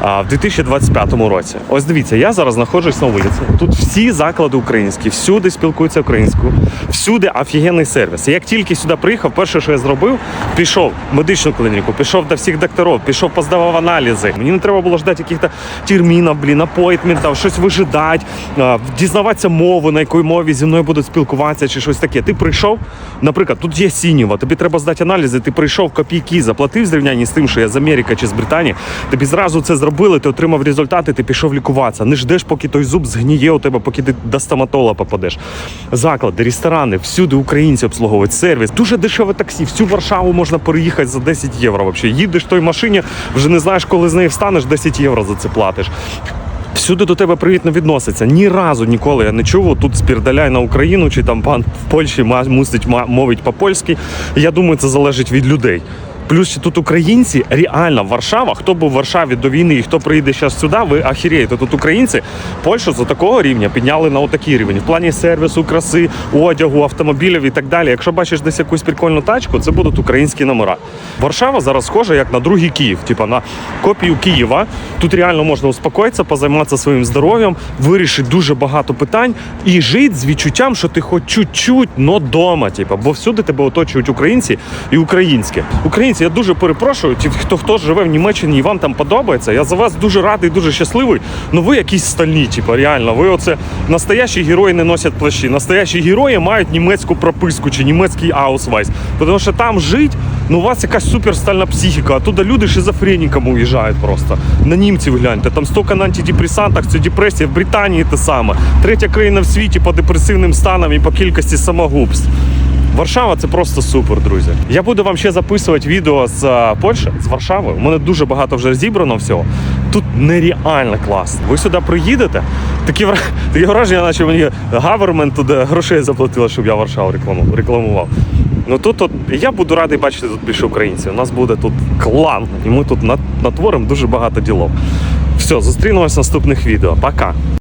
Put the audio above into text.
а, в 2025 році. Ось дивіться, я зараз знаходжусь на вулиці. Тут всі заклади українські, всюди спілкуються українською, всюди офігенний сервіс. Як тільки сюди приїхав, перше, що я зробив, пішов в медичну клініку, пішов до всіх докторів, пішов поздавав аналізи. Мені не треба було ждати якихось термінів, блін, апойтментів, щось вижидати, дізнаватися мову, на якій мові зі мною будуть спілкуватися, чи щось таке. Ти прийшов, наприклад, тут є сінєва, тобі треба здати аналізи, ти прийшов копійки, заплатив в зрівнянні з тим, що я з Америки чи з Британії. Тобі зразу це зробили, ти отримав результати, ти пішов лікуватися. Не ждеш, поки той зуб згніє у тебе, поки ти до стоматолога попадеш. Заклади, ресторани, всюди українці обслуговують сервіс. Дуже дешеве таксі. Всю Варшаву можна переїхати за 10 євро. Вообще. Їдеш в той машині, вже не знаєш, коли з неї встанеш, 10 євро за це платиш. Всюди до тебе привітно відноситься. Ні разу ніколи я не чув тут спірдаляй на Україну чи там пан в Польщі мусить мовить по-польськи. Я думаю, це залежить від людей. Плюс ще тут українці, реально Варшава, хто був в Варшаві до війни і хто приїде зараз сюди, ви ахіреєте. Тут українці Польщу за такого рівня підняли на отакий рівень. В плані сервісу, краси, одягу, автомобілів і так далі. Якщо бачиш десь якусь прикольну тачку, це будуть українські номера. Варшава зараз схожа як на другий Київ, типа на копію Києва. Тут реально можна успокоїтися, позайматися своїм здоров'ям, вирішити дуже багато питань і жити з відчуттям, що ти хоч чуть-чуть, но дома. Типа, бо всюди тебе оточують українці і українське. Українці, я дуже перепрошую, ті, хто хто живе в Німеччині і вам там подобається. Я за вас дуже радий, дуже щасливий. Ну ви якісь стальні, типа, реально. Ви оце настоящі герої не носять плащі. Настоящі герої мають німецьку прописку чи німецький аусвайс. Тому що там жить, ну у вас якась суперстальна психіка. А туди люди шизофреніками уїжджають просто. На німців гляньте. Там стільки на антидепресантах, це депресія. В Британії те саме. Третя країна в світі по депресивним станам і по кількості самогубств. Варшава це просто супер, друзі. Я буду вам ще записувати відео з е, Польщі, з Варшави. У мене дуже багато вже зібрано всього. Тут нереально класно. Ви сюди приїдете, такі таке враження, наче мені гавермент туди грошей заплатила, щоб я Варшаву рекламу- рекламував. Ну тут от я буду радий бачити тут більше українців. У нас буде тут клан, і ми тут нат- натворимо дуже багато ділов. Все, зустрінемось в наступних відео. Пока.